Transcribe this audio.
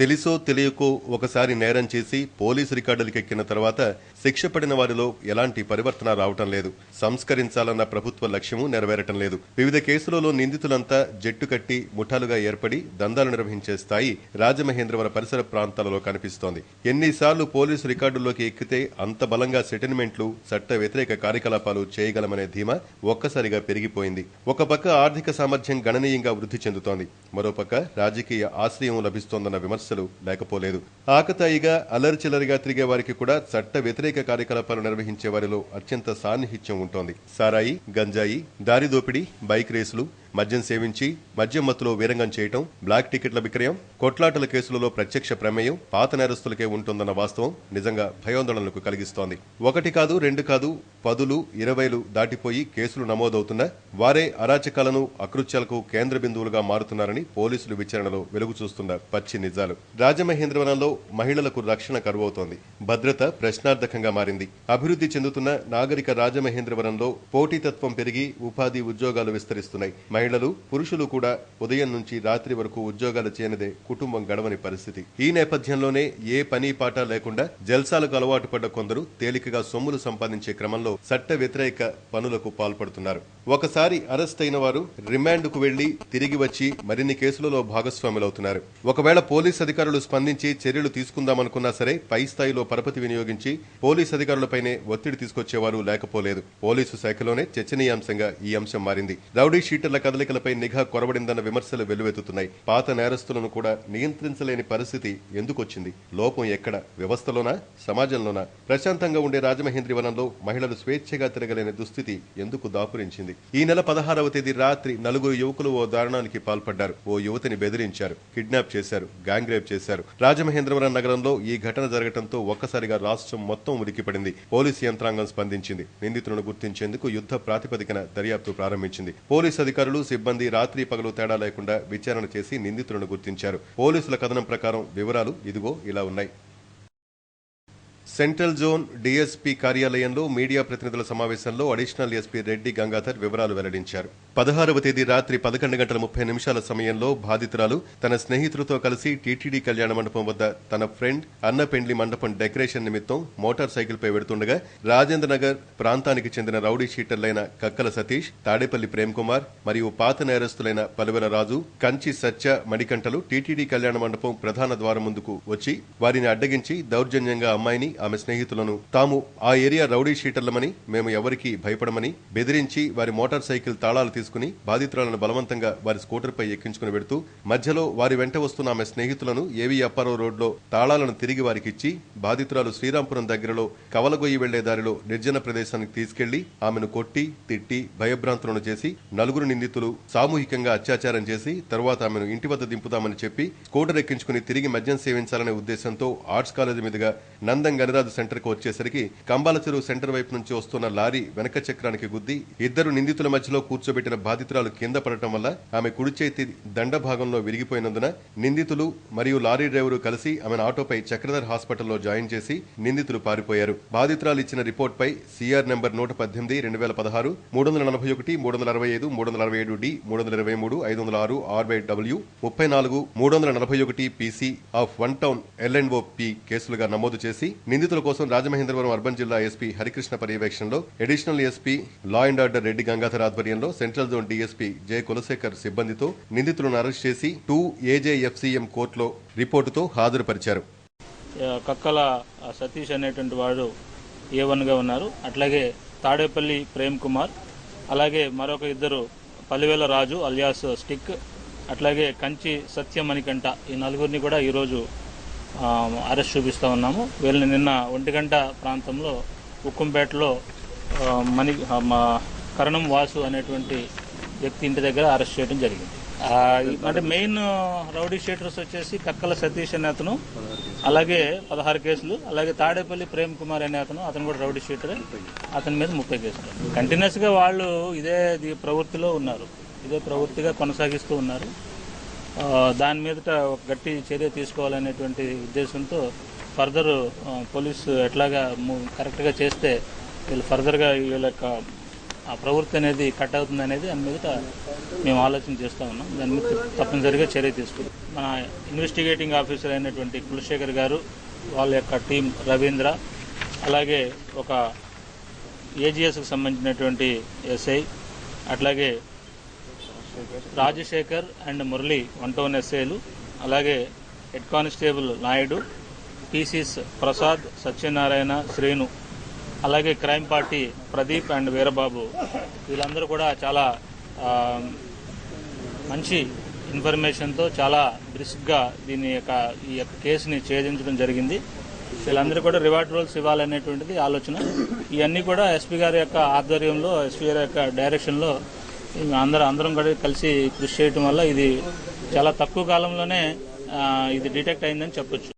తెలుసో తెలియకో ఒకసారి నేరం చేసి పోలీసు రికార్డులకెక్కిన తర్వాత శిక్ష పడిన వారిలో ఎలాంటి పరివర్తన రావటం లేదు. సంస్కరించాలన్న ప్రభుత్వ లక్ష్యము నెరవేరటం లేదు. వివిధ కేసులలో నిందితులంతా జట్టు కట్టి ముఠాలుగా ఏర్పడి దందాలు నిర్వహించే స్థాయి రాజమహేంద్రవర పరిసర ప్రాంతాలలో కనిపిస్తోంది. ఎన్నిసార్లు పోలీసు రికార్డుల్లోకి ఎక్కితే అంత బలంగా సెటిల్మెంట్లు చట్ట వ్యతిరేక కార్యకలాపాలు చేయగలమనే ధీమా ఒక్కసారిగా పెరిగిపోయింది. ఒక పక్క ఆర్థిక సామర్థ్యం గణనీయంగా వృద్ధి చెందుతోంది. మరోపక్క రాజకీయ ఆశ్రయం లభిస్తోందన్న విమర్శలు లేకపోలేదు. ఆకతాయిగా అల్లరిచిల్లరిగా తిరిగే వారికి కూడా చట్ట వ్యతిరేక కార్యకలాపాలు నిర్వహించే వారిలో అత్యంత సాన్నిహిత్యం ఉంటోంది. సారాయి గంజాయి దారి దోపిడీ బైక్ రేసులు మద్యం సేవించి మద్యం మత్తులో వీరంగం చేయటం బ్లాక్ టికెట్ల విక్రయం కొట్లాటల కేసులలో ప్రత్యక్ష ప్రమేయం పాత నేరస్తులకే ఉంటుందన్న వాస్తవం నిజంగా భయాందోళనలకు కలిగిస్తోంది. ఒకటి కాదు రెండు కాదు పదులు ఇరవైలు దాటిపోయి కేసులు నమోదవుతున్నా వారే అరాచకాలను అకృత్యాలకు కేంద్ర బిందువులుగా మారుతున్నారని పోలీసులు విచారణలో వెలుగు చూస్తున్న పచ్చి నిజాలు. రాజమహేంద్రవనంలో మహిళలకు రక్షణ కరువవుతోంది. భద్రత ప్రశ్నార్థకంగా మారింది. అభివృద్ధి చెందుతున్న నాగరిక రాజమహేంద్రవరంలో పోటీతత్వం పెరిగి ఉపాధి ఉద్యోగాలు విస్తరిస్తున్నాయి. మహిళలు పురుషులు కూడా ఉదయం నుంచి రాత్రి వరకు ఉద్యోగాలు చేయనిదే కుటుంబం గడవని పరిస్థితి. ఈ నేపథ్యంలోనే ఏ పని పాట లేకుండా జల్సాలకు అలవాటు పడ్డ కొందరు తేలికగా సొమ్ములు సంపాదించే క్రమంలో చట్ట వ్యతిరేక పనులకు పాల్పడుతున్నారు. ఒకసారి అరెస్ట్ అయిన వారు రిమాండ్కు వెళ్ళి తిరిగి వచ్చి మరిన్ని కేసులలో భాగస్వాములవుతున్నారు. ఒకవేళ పోలీస్ అధికారులు స్పందించి చర్యలు తీసుకుందామనుకున్నా సరే పై స్థాయిలో పరపతి వినియోగించి పోలీస్ అధికారులపైనే ఒత్తిడి తీసుకొచ్చేవారు లేకపోలేదు. పోలీసు శాఖలోనే చర్చనీయాంశంగా ఈ అంశం మారింది. రౌడీ షీటర్ల కదలికలపై నిఘా కొరబడిందన్న విమర్శలు వెల్లువెత్తుతున్నాయి. పాత నేరస్తులను కూడా నియంత్రించలేని పరిస్థితి ఎందుకొచ్చింది? లోపం ఎక్కడ? వ్యవస్థలోనా? సమాజంలోనా? ప్రశాంతంగా ఉండే రాజమహేంద్రి వనంలో మహిళలు స్వేచ్ఛగా తిరగలేని దుస్థితి ఎందుకు దాపురించింది? ఈ నెల పదహారవ తేదీ రాత్రి నలుగురు యువకులు ఓ దారుణానికి పాల్పడ్డారు. ఓ యువతిని బెదిరించారు. కిడ్నాప్ చేశారు. గ్యాంగ్ రేప్ చేశారు. రాజమహేంద్రవరం నగరంలో ఈ ఘటన జరగడంతో ఒక్కసారిగా రాష్ట్రం మొత్తం ఉలిక్కిపడింది. పోలీసు యంత్రాంగం స్పందించింది. నిందితులను గుర్తించేందుకు యుద్ధ ప్రాతిపదికన దర్యాప్తు ప్రారంభించింది. పోలీసు అధికారులు సిబ్బంది రాత్రి పగలు తేడా లేకుండా విచారణ చేసి నిందితులను గుర్తించారు. పోలీసుల కథనం ప్రకారం వివరాలు ఇదిగో ఇలా ఉన్నాయి. సెంట్రల్ జోన్ డీఎస్పీ కార్యాలయంలో మీడియా ప్రతినిధుల సమావేశంలో అడిషనల్ ఎస్పీ రెడ్డి గంగాధర్ వివరాలు వెల్లడించారు. పదహారవ తేదీ రాత్రి పదకొండు గంటల ముప్పై నిమిషాల సమయంలో బాధితురాలు తన స్నేహితులతో కలిసి టీటీడీ కళ్యాణ మండపం వద్ద తన ఫ్రెండ్ అన్న పెండ్లి మండపం డెకరేషన్ నిమిత్తం మోటార్ సైకిల్పై వెడుతుండగా రాజేంద్ర నగర్ ప్రాంతానికి చెందిన రౌడీ షీటర్లైన కక్కల సతీష్ తాడేపల్లి ప్రేమ్ కుమార్ మరియు పాత నేరస్తులైన పలువెల రాజు కంచి సత్య మణికంఠలు టీటీడీ కళ్యాణ మండపం ప్రధాన ద్వారం ముందుకు వచ్చి వారిని అడ్డగించి దౌర్జన్యంగా అమ్మాయిని ఆమె స్నేహితులను. తాము ఆ ఏరియా రౌడీ షీటర్లమని మేము ఎవరికీ భయపడమని బెదిరించి వారి మోటార్ సైకిల్ తాళాలు తీసుకుని బాధితురాలను బలవంతంగా వారి స్కూటర్పై ఎక్కించుకుని పెడుతూ మధ్యలో వారి వెంట వస్తున్న ఆమె స్నేహితులను ఏవి అప్పారావు రోడ్లో తాళాలను తిరిగి వారికిచ్చి బాధితురాలు శ్రీరాంపురం దగ్గరలో కవలగొయ్యి వెళ్ళే దారిలో నిర్జన ప్రదేశానికి తీసుకెళ్ళి ఆమెను కొట్టి తిట్టి భయభ్రాంతులను చేసి నలుగురు నిందితులు సామూహికంగా అత్యాచారం చేసి తరువాత ఆమెను ఇంటి వద్ద దింపుతామని చెప్పి స్కూటర్ ఎక్కించుకుని తిరిగి మద్యం సేవించాలనే ఉద్దేశంతో ఆర్ట్స్ కాలేజీ మీదుగా నందంగా గనిరాజు సెంటర్కు వచ్చేసరికి కంబాల చెరువు సెంటర్ వైపు నుంచి వస్తున్న లారీ వెనక చక్రానికి గుద్ది ఇద్దరు నిందితుల మధ్యలో కూర్చోబెట్టిన బాధితురాలు కింద పడటం వల్ల ఆమె కుడి చేతి దండ భాగంలో విరిగిపోయినందున నిందితులు మరియు లారీ డ్రైవరు కలిసి ఆమెను ఆటోపై చక్రధర్ హాస్పిటల్లో జాయిన్ చేసి నిందితులు పారిపోయారు. బాధితురాలు ఇచ్చిన రిపోర్ట్ పై సిఆర్ నెంబర్ నూట పద్దెనిమిది రెండు వేల పదహారు మూడు వందల నలభై ఒకటి మూడు వందల అరవై ఐదు మూడు వందల అరవై ఏడు డి మూడు వందల ఇరవై మూడు ఐదు వందల ఆరు ఆర్బై డబ్ల్యూ ముప్పై నాలుగు మూడు వందల నలభై ఒకటి PC of one town ఎల్ఎండ్ఓ P కేసులుగా నమోదు చేసి నిందితుల కోసం రాజమహేంద్రవరం అర్బన్ జిల్లా ఎస్పీ హరికృష్ణ పర్యవేక్షణలో additional SP law and order Reddy Gangadhar ఆధ్వర్యంలో central zone DSP J Kulasekhar సిబ్బందితో నిందితులను అరెస్ట్ చేసి టూ ఏజేఎఫ్సీఎం కోర్టులో రిపోర్టుతో హాజరుపరిచారు. కక్కల సతీష్ అనేటువంటి వాడు ఏ వన్గా ఉన్నారు. అట్లాగే తాడేపల్లి ప్రేమ్ కుమార్ అలాగే మరొక ఇద్దరు పల్లివేల రాజు అలియాస్ స్టిక్ అట్లాగే కంచి సత్యమణికంఠ ఈ నలుగురిని కూడా ఈరోజు అరెస్ట్ చూపిస్తూ ఉన్నాము. వీళ్ళని నిన్న ఒంటి గంట ప్రాంతంలో ఉక్కుంపేటలో మణి మా కరణం వాసు అనేటువంటి వ్యక్తి ఇంటి దగ్గర అరెస్ట్ చేయడం జరిగింది. అంటే మెయిన్ రౌడీ షీటర్స్ వచ్చేసి కక్కల సతీష్ అనే అతను అలాగే పదహారు కేసులు అలాగే తాడేపల్లి ప్రేమ్ కుమార్ అనే అతను అతను కూడా రౌడీ షీటర్. అతని మీద ముప్పై కేసులు. కంటిన్యూస్గా వాళ్ళు ఇదే ది- ప్రవృత్తిలో ఉన్నారు. ఇదే ప్రవృత్తిగా కొనసాగిస్తూ ఉన్నారు. దాని మీదట ఒక గట్టి చర్య తీసుకోవాలనేటువంటి ఉద్దేశంతో ఫర్దర్ పోలీసు ఎట్లాగా కరెక్ట్గా చేస్తే వీళ్ళు ఫర్దర్గా వీళ్ళ యొక్క ఆ ప్రవృత్తి అనేది కట్ అవుతుంది అనేది దాని మీద మేము ఆలోచన చేస్తూ ఉన్నాం. దాని మీద తప్పనిసరిగా చర్య తీసుకుంటాం. మన ఇన్వెస్టిగేటింగ్ ఆఫీసర్ అయినటువంటి కులశేఖర్ గారు వాళ్ళ యొక్క టీం రవీంద్ర అలాగే ఒక ఏజిఎస్కి సంబంధించినటువంటి ఎస్ఐ అట్లాగే Rajasekhar and Murali one town ఎస్ఏలు అలాగే head constable Naidu PCs Prasad Satyanarayana Srinu అలాగే crime party Pradeep and Veerababu. వీళ్ళందరూ కూడా చాలా మంచి ఇన్ఫర్మేషన్తో చాలా బ్రిస్క్గా దీని యొక్క ఈ యొక్క కేసుని ఛేదించడం జరిగింది. వీళ్ళందరూ కూడా రివార్డ్ రోల్స్ ఇవ్వాలనేటువంటిది ఆలోచన. ఇవన్నీ కూడా ఎస్పీ గారి యొక్క ఆధ్వర్యంలో ఎస్పీ గారి యొక్క డైరెక్షన్లో అందరం అందరం కూడా కలిసి కృషి చేయడం వల్ల ఇది చాలా తక్కువ కాలంలోనే ఇది డిటెక్ట్ అయిందని చెప్పొచ్చు.